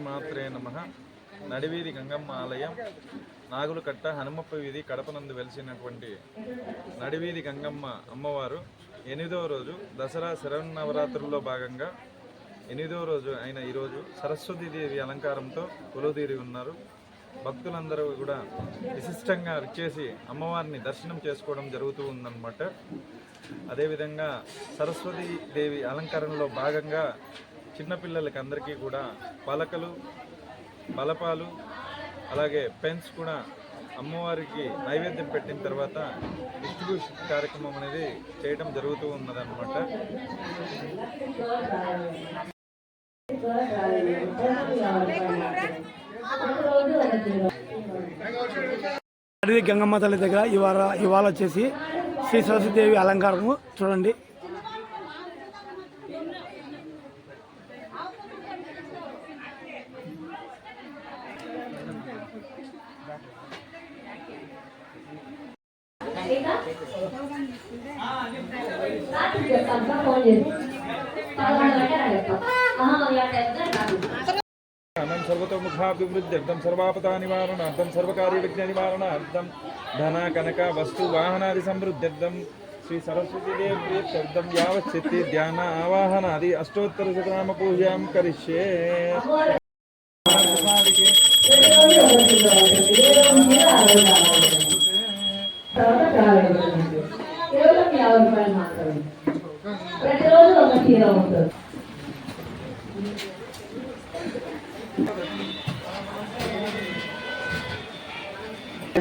మాత్రే నమ. నడివీధి గంగమ్మ ఆలయం నాగులకట్ట హనుమప్ప వీధి కడపనందు వెలిసినటువంటి నడివీధి గంగమ్మ అమ్మవారు. ఎనిమిదవ రోజు దసరా శరన్నవరాత్రుల్లో భాగంగా ఎనిమిదవ రోజు అయిన ఈరోజు సరస్వతి దేవి అలంకారంతో కొలుదీరి ఉన్నారు. భక్తులందరూ కూడా విశిష్టంగా వచ్చేసి అమ్మవారిని దర్శనం చేసుకోవడం జరుగుతూ ఉందన్నమాట. అదేవిధంగా సరస్వతి దేవి అలంకరణలో భాగంగా చిన్నపిల్లలకి అందరికీ కూడా పలకలు బలపాలు అలాగే పెన్స్ కూడా అమ్మవారికి నైవేద్యం పెట్టిన తర్వాత డిస్ట్రిబ్యూషన్ కార్యక్రమం అనేది చేయడం జరుగుతూ ఉన్నదన్నమాట. అడవి గంగమ్మ తల్లి దగ్గర ఇవాళ ఇవాళ వచ్చేసి శ్రీ సరస్వతిదేవి అలంకారము చూడండి. అనం సర్వతోముఖాభివృద్ధ్యర్థం సర్వాపదా నివారణార్థం సర్వకార్య విఘ్న నివారణార్థం ధన కనక వస్తు వాహనాది సమృద్ధ్యర్థం శ్రీ సరస్వతి దేవ్యర్థం యావచ్చిత్తి ధ్యాన ఆవాహనాది అష్టోత్తర శతనామ పూజాం కరిష్యే. కేవలం యాభై రూపాయలు మాత్రమే ప్రతిరోజు ఒక చీర ఉంటుంది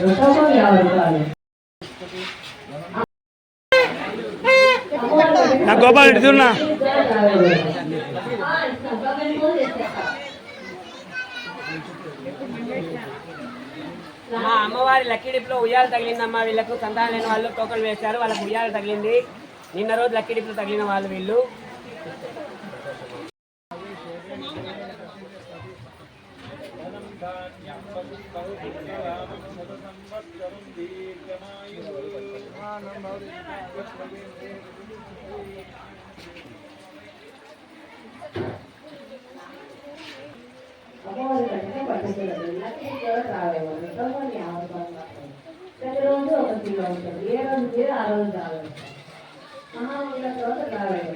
ఒక్కొక్కరు యాభై రూపాయలు నా గోపాల్ ఇటు అమ్మవారి లక్కీ ఉయ్యాలు ఉయ్యాల తగిలిందమ్మా వీళ్ళకు సంతానం లేని వాళ్ళు టోకలు వేశారు వాళ్ళకు ఉయ్యాల తగిలింది. నిన్న రోజు లక్కీ తగిలిన వాళ్ళు వీళ్ళు. ప్రతిరోజు ఒక చీర ఉంటుంది ఏ రోజు చీర ఆ రోజు రావాలి మహాముల తర్వాత రావాలి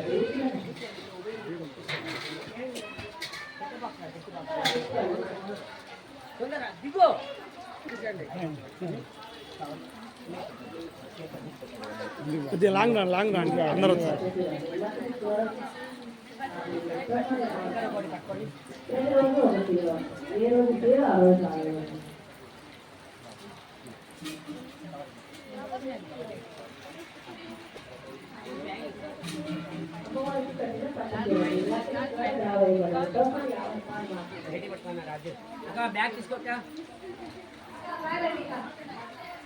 కొద్దిగా లాంగ్ రన్ లాంగ్ రన్ అందరూ వస్తారు ప్రతిరోజు ఒక చీర ఏ రోజు చీర ఆ రోజు రావాలి బ్యాగ్ తీసుకోక